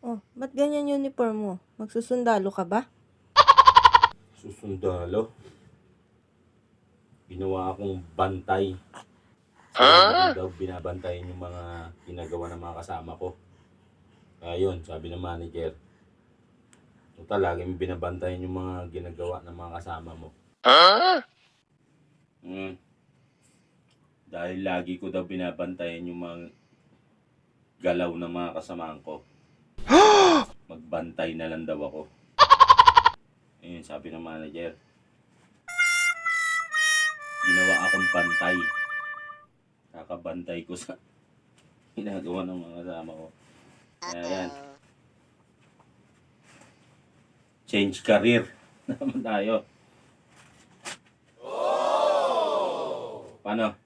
Oh, ba't ganyan uniform mo? Magsusundalo ka ba? Susundalo. Ginawa akong bantay. Huh? daw binabantayan yung mga ginagawa ng mga kasama ko. Kaya yun, sabi ng manager. Total, lagi mo binabantayan yung mga ginagawa ng mga kasama mo. Hmm. Dahil lagi ko daw binabantayan yung mga galaw ng mga kasamaan ko. Magbantay na lang daw ako. Ayun, sabi ng manager. Ginawa akong bantay. Kakabantay ko sa ginagawa ng mga kasama ko. Kaya yan. Change career naman tayo. Paano?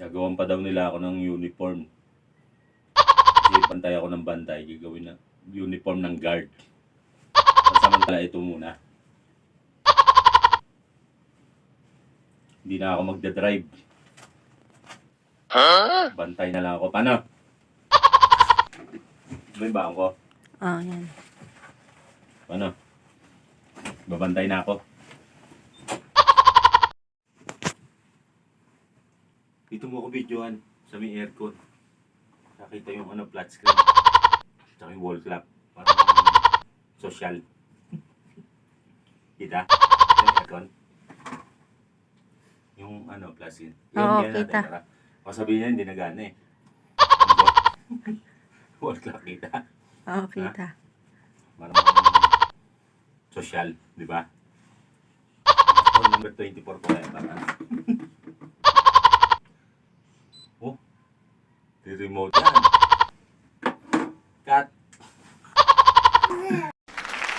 Gagawan pa daw nila ako ng uniform. Kasi pantay ako ng bantay, gagawin na uniform ng guard. Samantala ito muna. Hindi na ako magdadrive. Bantay na lang ako. Paano? Ito yung baon ko. Ah, yan. Paano? Babantay na ako. Dito mo ako videohan sa may aircon. Nakita yung ano, flat screen. Tsaka yung wall clock. Parang social. Kita? Yung aircon. Yung ano, flat screen. Oo, yan natin, kita. tara. Baka sabihin niya, hindi nagana eh. wall clock kita. Oo, kita. Parang social, di ba? Phone number 24 ko kaya para. Oh, di remote yan.